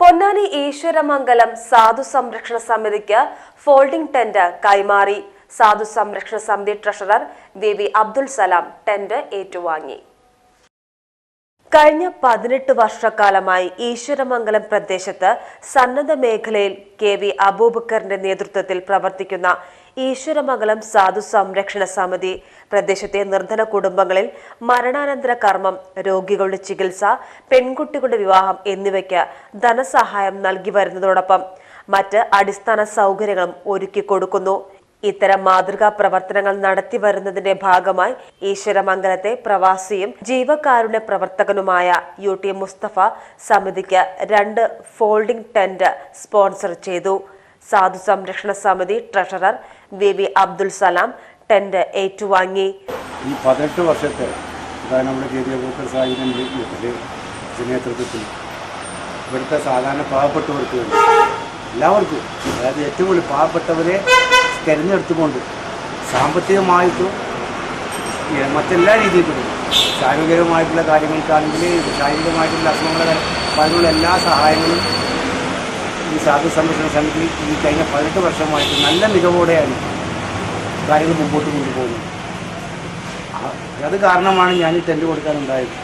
പൊന്നാനി ഈശ്വരമംഗലം സാധു സംരക്ഷണ സമിതിക്ക് ഫോൾഡിംഗ് ടെന്റ് കൈമാറി. Sadhu Samrakshana Samithi treasurer V V Abdul Salam tent ഏറ്റുവാങ്ങി. കഴിഞ്ഞ പതിനെട്ട് വർഷക്കാലമായി ഈശ്വരമംഗലം പ്രദേശത്ത് സന്നദ്ധ മേഖലയിൽ കെ വി അബൂബക്കറിന്റെ നേതൃത്വത്തിൽ പ്രവർത്തിക്കുന്ന ഈശ്വരമംഗലം സാധു സംരക്ഷണ സമിതി. പ്രദേശത്തെ നിർധന കുടുംബങ്ങളിൽ മരണാനന്തര കർമ്മം രോഗികളുടെ ചികിത്സ പെൺകുട്ടികളുടെ വിവാഹം എന്നിവയ്ക്ക് ധനസഹായം നൽകി വരുന്നതോടൊപ്പം മറ്റ് അടിസ്ഥാന സൗകര്യങ്ങളും ഒരുക്കി കൊടുക്കുന്നു. ഇത്തരം മാതൃകാ പ്രവർത്തനങ്ങൾ നടത്തി വരുന്നതിന്റെ ഭാഗമായി ഈശ്വരമംഗലത്തെ പ്രവാസിയും ജീവകാരുണ്യ പ്രവർത്തകനുമായ യു ടി മുസ്തഫ സമിതിക്ക് രണ്ട് ഫോൾഡിംഗ് ടെന്റ് സ്പോൺസർ ചെയ്തു. Sadhu Samrakshana Samithi treasurer V Abdul Salam tender ഏറ്റുവാങ്ങി. ഈ പതിനെട്ട് വർഷത്തെ നമ്മുടെ കെ. അബൂക്കർ സാഹിബിന്റെ നേതൃത്വത്തിൽ ഇവിടുത്തെ സാധാരണ പാവപ്പെട്ടവർക്ക് വേണ്ടി എല്ലാവർക്കും അതായത് ഏറ്റവും കൂടുതൽ പാവപ്പെട്ടവരെ തിരഞ്ഞെടുത്തുകൊണ്ട് സാമ്പത്തികമായിട്ടും മറ്റെല്ലാ രീതിയിലും ശാരീരികമായിട്ടുള്ള കാര്യങ്ങൾക്കാണെങ്കിൽ ശാരീരികമായിട്ടുള്ള അസുഖങ്ങളുടെ അതിനുള്ള എല്ലാ സഹായങ്ങളും ഈ സാധു സംരക്ഷണ സമിതി ഈ കഴിഞ്ഞ പതിനെട്ട് വർഷമായിട്ട് നല്ല മികവോടെയാണ് കാര്യങ്ങൾ മുമ്പോട്ട് കൊണ്ടുപോകുന്നത്. അത് കാരണമാണ് ഞാൻ ഈ ടെന്റ് കൊടുക്കാനുണ്ടായത്.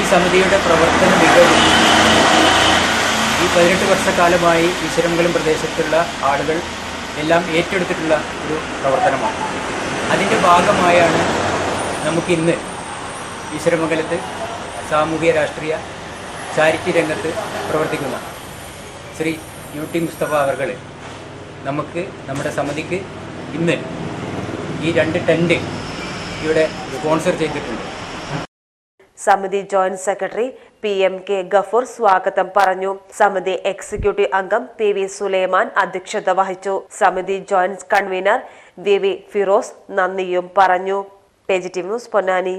ഈ സമിതിയുടെ പ്രവർത്തന മികവ് ഈ പതിനെട്ട് വർഷക്കാലമായി ഈശ്വരമംഗലം പ്രദേശത്തുള്ള ആളുകൾ എല്ലാം ഏറ്റെടുത്തിട്ടുള്ള ഒരു പ്രവർത്തനമാണ്. അതിന്റെ ഭാഗമായാണ് നമുക്കിന്ന് ഈശ്വരമംഗലത്ത് സാമൂഹിക രാഷ്ട്രീയ ചാരിറ്റി രംഗത്ത് പ്രവർത്തിക്കുന്ന ശ്രീ യു ടി മുസ്തഫ അവർകൾ നമുക്ക് നമ്മുടെ സമിതിക്ക് ഇന്ന് ഈ രണ്ട് ടെന്റ് ഇവിടെ സ്പോൺസർ ചെയ്തിട്ടുണ്ട്. സമിതി joint secretary P M K Gafoor സ്വാഗതം പറഞ്ഞു. സമിതി എക്സിക്യൂട്ടീവ് അംഗം പി വി സുലൈമാൻ അധ്യക്ഷത വഹിച്ചു. സമിതി joint convener V V Firoz നന്ദിയും പറഞ്ഞു. Page T news Ponnani.